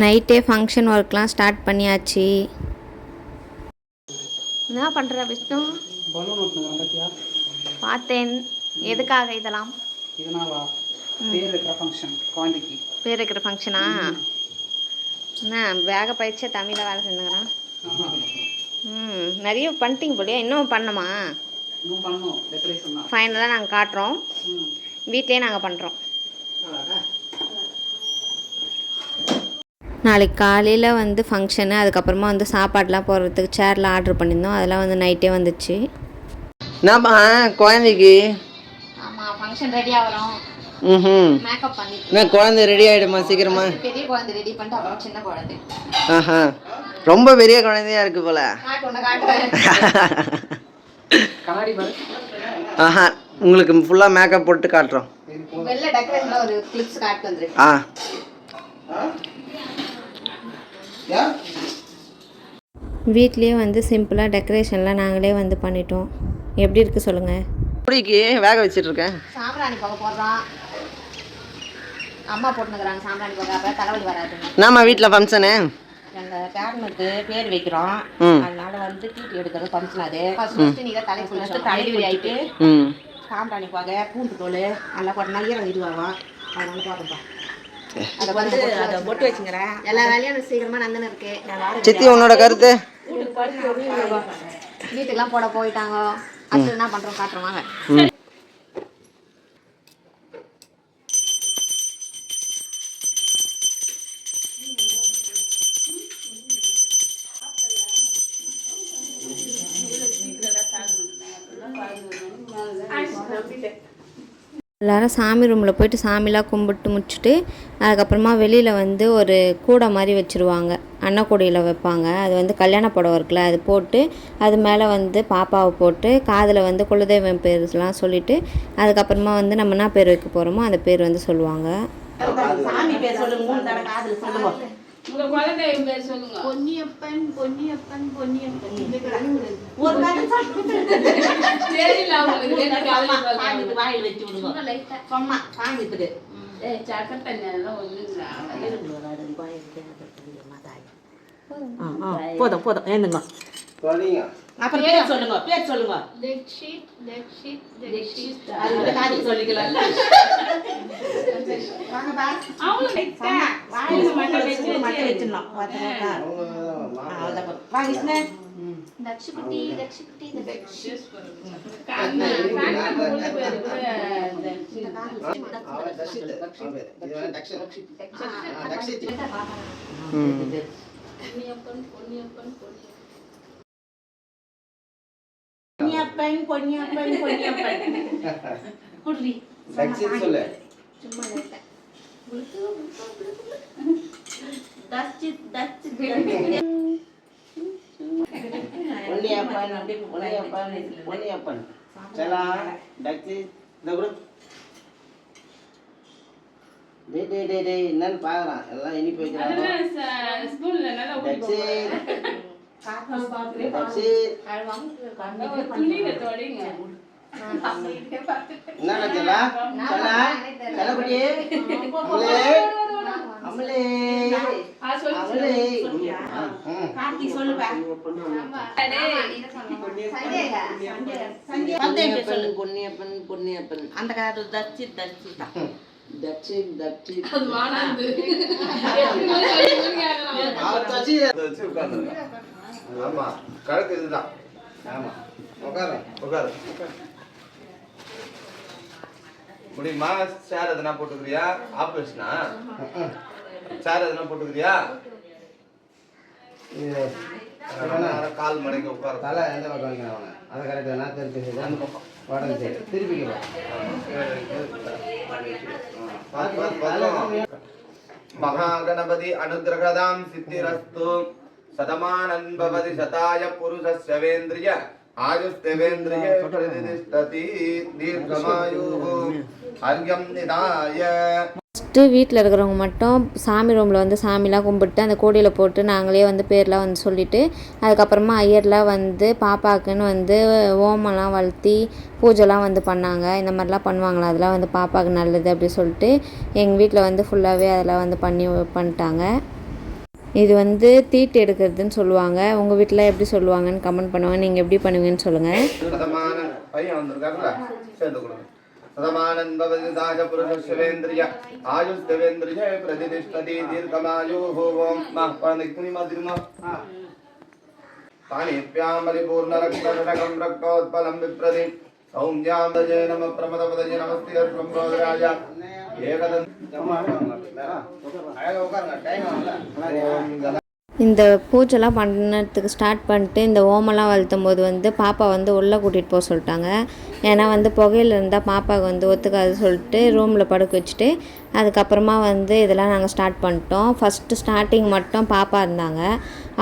நைட்டே ஃபங்க்ஷன் ஒர்க்லாம் ஸ்டார்ட் பண்ணியாச்சு. என்ன பண்ணுற விஷ்ணு? பார்த்தேன். எதுக்காக இதெல்லாம்? இதனாலா? பேர் வைக்கிற ஃபங்க்ஷன் என்ன வேக பயிற்சியா தமிழில் வேலை செஞ்சுங்கிறான் ம் நிறைய பண்ணிட்டீங்க போலியா. இன்னும் தான். ஃபைனலாக நாங்கள் காட்டுறோம். வீட்லேயே நாங்கள் பண்ணுறோம் நாளைக்கு காலையில் வந்து ஃபங்க்ஷனு அதுக்கப்புறமா வந்து சாப்பாடெலாம் போடுறதுக்கு சேரில் ஆர்டர் பண்ணியிருந்தோம். அதெல்லாம் வந்து நைட்டே வந்துச்சு. என்னப்பா குழந்தைக்கு? ஆமாம் ஃபங்க்ஷன் ரெடியாக வரும் ம் மேக்கப் பண்ணிட்டு. குழந்தை ரெடி ஆகிடுமா சீக்கிரமா? பெரிய குழந்தை ரெடி பண்ணிட்டு அப்புறம் சின்ன குழந்தை. ஆஹா. ரொம்ப பெரிய குழந்தையா இருக்கு போல. ஆஹா உங்களுக்கு ஃபுல்லாக மேக்கப் போட்டு காட்டுறோம். ஆ. வீட்லேயே வந்து சிம்பிளாக டெக்கரேஷன்லாம் நாங்களே வந்து பண்ணிட்டோம். எப்படி இருக்குது சொல்லுங்கள் குடிக்கு வேக வச்சிட்டு இருக்கேன் சாம்பிராணி போக போடுறோம். அம்மா போட்டுனுக்குறாங்க சாம்பிராணி போக அப்புறம் தலைவலி வராதுங்க என்னம்மா வீட்டில் ஃபங்க்ஷனு எங்கள் பேரனுக்கு பேர் வைக்கிறோம். அதனால வந்து டீட்டி எடுக்கிறது ஃபங்க்ஷன் அது. ஃபர்ஸ்ட் நீ தான் தலை ஃபஸ்ட்டு குளிச்சு தலை ஆகிட்டு சாம்பிராணி போக பூண்டு தோல் நல்லா போட்டோம்னா ஈரம் இதுவாகும். அதனால போடுறப்பா அதை வந்து அதை பொட்டு வச்சுங்கிறேன். எல்லா வேலையும் சீக்கிரமாக நந்தன இருக்கு. சித்தி உன்னோட கருத்து? வீட்டுக்கெல்லாம் போட போயிட்டாங்க. அடுத்து என்ன பண்ணுறோம் காட்டுறோம் வாங்க. எல்லாரும் சாமி ரூமில் போயிட்டு சாமிலாம் கும்பிட்டு முடிச்சுட்டு அதுக்கப்புறமா வெளியில் வந்து ஒரு கூடை மாதிரி வச்சுருவாங்க. அன்னக்கூடையில் வைப்பாங்க. அது வந்து கல்யாண புடவை இருக்குல்ல அது போட்டு அது மேலே வந்து பாப்பாவை போட்டு காதில் வந்து குலதெய்வம் பேர்லாம் சொல்லிவிட்டு அதுக்கப்புறமா வந்து நம்ம என்ன பேர் வைக்க போகிறோமோ அந்த பேர் வந்து சொல்லுவாங்க. சாமி பேர் சொல்லுங்க. பொன்னியப்பன் பொன்னியப்பன் பொன்னியப்பன். ஒரு கதை சாமிக்கு வாயில் வச்சு விடுங்க. சும்மா சாமிக்கு போதும் போதும். ஏந்துங்க. அப்புறம் பேர் சொல்லுங்க பேர் சொல்லுங்க. தீக்ஷித் தீக்ஷித் தீக்ஷித் அது வந்து காதுக்கு சொல்லிக்கலாம் வாங்க பா சும்மா வாயில மட்டும் வச்சு மட்டும் வச்சிடணும் பார்த்தீங்களா? ஆ, அவ்வளவுதான் போதும். வா விஷ்ணு தக்ஷகுட்டி தக்ஷகுட்டி பொன்னியப்பன் பொன்னியப்பன் பொன்னியப்பன் குடுறி சும்மா டேய் டேய் டேய் என்னன்னு பார்க்குறான் எல்லாம் இனிப்பு டக்ஸி என்னடா செல்லா செல்லா செல்லக்குட்டி அமலே அமலே அமலே ம் கார்த்தி சொல்லுப்பா. பொன்னியப்பன் பொன்னியப்பன். பொன்னியப்பன் அந்த காது தச்சித் தச்சித் தட்சி தட்சி வச்சு உட்கார்ந்துருங்க. ஆமா கழுத்து இதுதான். ஆமா உட்காரு உட்காரு. முடியுமா? சேர் எதனா போட்டுக்கிறியா? ஆப்ரேஷனா? சேர் எதனா போட்டுக்கிறியா? கால் மடக்கி உட்கார தலை எந்த பக்கம் வைக்கணும் அவனை? அதை கரெக்டாக நான் திருப்பி அந்த பக்கம். உடம்பு சரி திருப்பிக்க. மகாகணபதி அனுகிரகதாம் சித்திரஸ்து. சதமானன் பவதி சதாய புருஷஸ்ய வேந்திரிய ஆயுஸ்தவேந்திரிய பிரதிஷ்டதி. தீர்க்கமாயுः அர்யம் நிதாய ஃபஸ்ட்டு வீட்டில் இருக்கிறவங்க மட்டும் சாமி ரூமில் வந்து சாமிலாம் கும்பிட்டு அந்த கோடியில் போட்டு நாங்களே வந்து பேர்லாம் வந்து சொல்லிவிட்டு அதுக்கப்புறமா ஐயர்லாம் வந்து பாப்பாக்குன்னு வந்து ஓமெல்லாம் வளர்த்தி பூஜைலாம் வந்து பண்ணாங்க. இந்த மாதிரிலாம் பண்ணுவாங்களா? அதெல்லாம் வந்து பாப்பாவுக்கு நல்லது அப்படி சொல்லிட்டு எங்கள் வீட்டில் வந்து ஃபுல்லாகவே அதெல்லாம் வந்து பண்ணி பண்ணிட்டாங்க. இது வந்து தீட்டு எடுக்கிறதுன்னு சொல்லுவாங்க. உங்கள் வீட்டில் எப்படி சொல்லுவாங்கன்னு கமெண்ட் பண்ணுவாங்க நீங்கள் எப்படி பண்ணுவீங்கன்னு சொல்லுங்கள் சதமானன் பையன் வந்திருக்காருல்ல சேர்ந்து கொடுங்க சதமானன் பவதி தாஜ புருஷ சிவேந்திரிய ஆயுஷ் தேவேந்திரிய பிரதிதிஷ்டதி தீர்க்கமாயு ஓம் மா குழந்தைக்கு துணிமா திருமா பாணிப்யாமலிபூர்ண ரக்தடகம் ரக்தோத்பலம் விப்ரதி சௌம்யாம் தஜே நம பிரமதபதஜே நமஸ்தி அர்ப்பம் ரோதராஜ இந்த பூஜைலாம் பண்ணுறதுக்கு ஸ்டார்ட் பண்ணிட்டு இந்த ஓமெல்லாம் வளர்த்தும் போது வந்து பாப்பா வந்து உள்ளே கூட்டிகிட்டு போக சொல்லிட்டாங்க. ஏன்னா வந்து புகையில இருந்தால் பாப்பாவுக்கு வந்து ஒத்துக்காது சொல்லிட்டு ரூமில் படுக்க வச்சுட்டு அதுக்கப்புறமா வந்து இதெல்லாம் நாங்கள் ஸ்டார்ட் பண்ணிட்டோம். ஃபஸ்ட்டு ஸ்டார்டிங் மட்டும் பாப்பா இருந்தாங்க.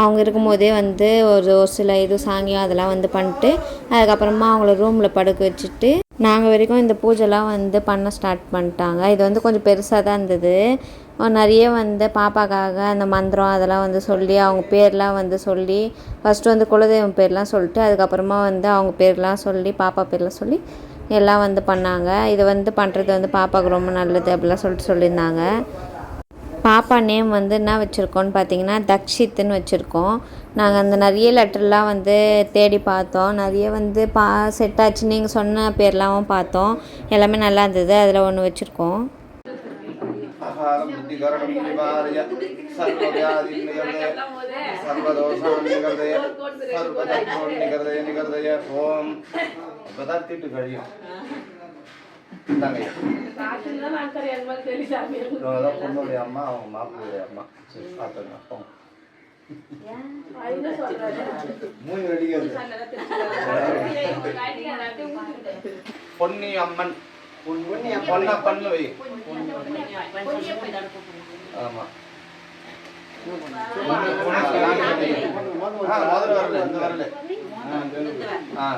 அவங்க இருக்கும்போதே வந்து ஒரு ஒரு சில இது சாங்கியம் அதெல்லாம் வந்து பண்ணிட்டு அதுக்கப்புறமா அவங்கள ரூமில் படுக்க வச்சுட்டு நாங்கள் வரைக்கும் இந்த பூஜைலாம் வந்து பண்ண ஸ்டார்ட் பண்ணிட்டாங்க. இது வந்து கொஞ்சம் பெருசாக தான் இருந்தது. நிறைய வந்து பாப்பாக்காக அந்த மந்திரம் அதெல்லாம் வந்து சொல்லி அவங்க பேர்லாம் வந்து சொல்லி ஃபஸ்ட்டு வந்து குலதெய்வம் பேர்லாம் சொல்லிட்டு அதுக்கப்புறமா வந்து அவங்க பேர்லாம் சொல்லி பாப்பா பேர்லாம் சொல்லி எல்லாம் வந்து பண்ணாங்க. இது வந்து பண்ணுறது வந்து பாப்பாவுக்கு ரொம்ப நல்லது அப்படிலாம் சொல்லிட்டு சொல்லியிருந்தாங்க. பாப்பா நேம் வந்து என்ன வச்சுருக்கோன்னு பார்த்தீங்கன்னா தக்ஷித்துன்னு வச்சுருக்கோம். நாங்கள் அந்த நிறைய லெட்டர்லாம் வந்து தேடி பார்த்தோம். நிறைய வந்து பா செட் ஆச்சு நீங்கள் சொன்ன பேர்லாம் பார்த்தோம். எல்லாமே நல்லா இருந்தது. அதில் ஒன்று வச்சுருக்கோம். ஆகாரம் புத்திகரணம் நிவாரிய சர்வவியாதி நிகழ்தய சர்வதோஷான் நிகழ்தய சர்வதர்மோன் நிகழ்தய நிகழ்தய ஓம் இப்பதான் தீட்டு கழியும் பொண்ணுடைய அம்மா அவங்க மாப்பிள்ளைய அம்மா சரி பார்த்துங்க வெடிக்கிறது பொன்னி அம்மன் பொண்ணா பண்ணு வை. ஆமா. ஆ, முதல்ல வரல இந்த வரல. ஆ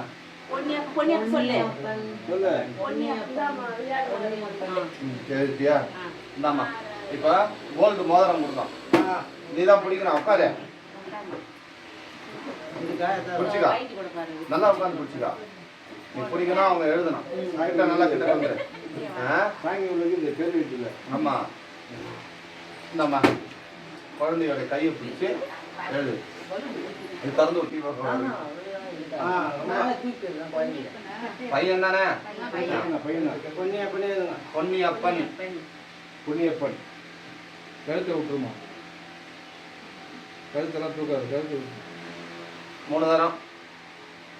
ம், கேட்டியா இந்தாம்மா. இப்ப கோல்டு மோதிரம் கொடுத்தோம் நீ தான் பிடிக்கணும் உட்காரு. பிடிச்சிக்கா. நல்லா உட்காந்து பிடிச்சிக்கா. நீ பிடிக்கணும் அவங்க எழுதணும். கிட்ட நல்லா கிட்ட வந்துரு ஆ? ஆமா. இந்தாம்மா. குழந்தையோட கையை பிடிச்சி எழுது. இது திறந்து ஒட்டி பையன். தானே? பொன்னி அப்பன் புண்ணியப்பன் கழுத்தை விட்டுருமா? கழுத்தெல்லாம் தூக்காது கழுத்து மூணு தரம்.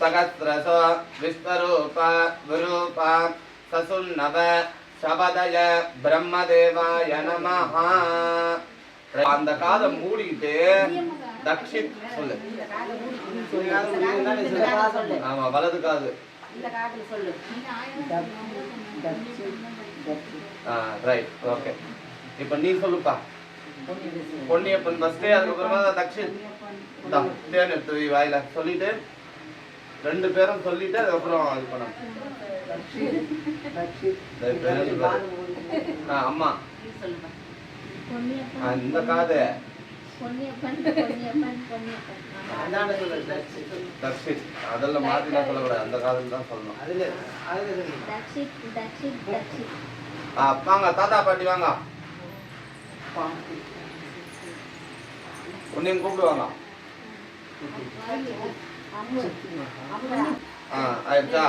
சகஸ்ரச विश्वरूप गुरूप ससुन्नव சபதய பிரம்மதேவாய நமஹ அந்த காதை மூடிக்கிட்டு தக்ஷித் சொல்லு. ஆமா வலது காது. ஆ ரைட் ஓகே இப்போ நீ சொல்லுப்பா. பொன்னியப்பன் ஃபர்ஸ்ட் அதுக்கப்புறமா தக்ஷித் தேன் எடுத்து வாயில. சொல்லிட்டு ரெண்டு பேரும் சொல்லிட்டு அதுக்கப்புறம் இது பண்ணணும் அம்மா. இந்த காது. அதெல்லாம் மாத்திலாம் சொல்லக்கூடாது. அந்த காதில் தான் சொல்லணும். வாங்க தாத்தா பாட்டி வாங்க. உன்னையும் கூப்பிடுவாங்க ஆ ஆயிடுச்சா?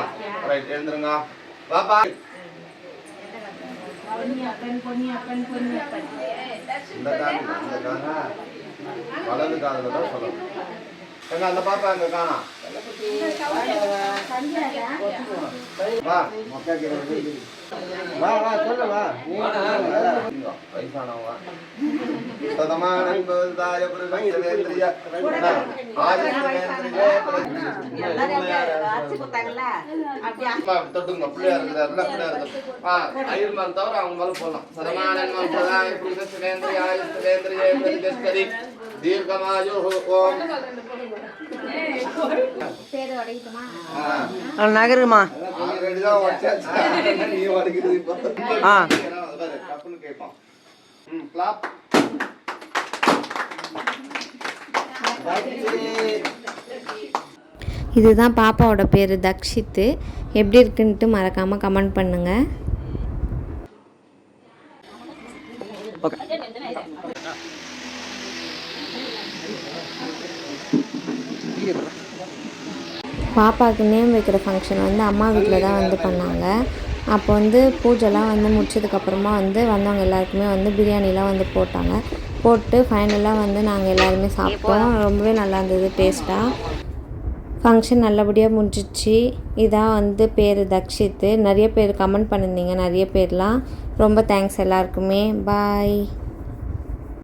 ரைட் எழுந்துருங்க. பாப்பா இந்த காது இந்த காது வலது காதுல தான் சொல்லணும். எங்க அந்த பாப்பா எங்க காணா? வா வா சொல்லு வா. தொட்டுங்க பிள்ளையா பிள்ளையா இருக்கு? தவிர அவங்க மேல போடலாம் புருஷேந்திரிய ஆயுஷ்வேந்திரிய பிரதிஷ்டரி தீர்க்கமாயுः ஓம். நகருமா. ஆ. இதுதான் பாப்பாவோட பேர் தக்ஷித்து எப்படி இருக்குன்ட்டு மறக்காமல் கமெண்ட் பண்ணுங்கள் பாப்பாவுக்கு நேம் வைக்கிற ஃபங்க்ஷன் வந்து அம்மா வீட்டில் தான் வந்து பண்ணாங்க. அப்போ வந்து பூஜைலாம் வந்து முடிச்சதுக்கப்புறமா வந்து வந்தவங்க எல்லாருக்குமே வந்து பிரியாணிலாம் வந்து போட்டாங்க. போட்டு ஃபைனலாக வந்து நாங்கள் எல்லாருமே சாப்பிட்டோம். ரொம்பவே நல்லா இருந்தது டேஸ்ட்டாக ஃபங்க்ஷன் நல்லபடியாக முடிஞ்சிச்சு. இதான் வந்து பேர் தக்ஷித்து. நிறைய பேர் கமெண்ட் பண்ணியிருந்தீங்க நிறைய பேர்லாம். ரொம்ப தேங்க்ஸ் எல்லாருக்குமே. பாய்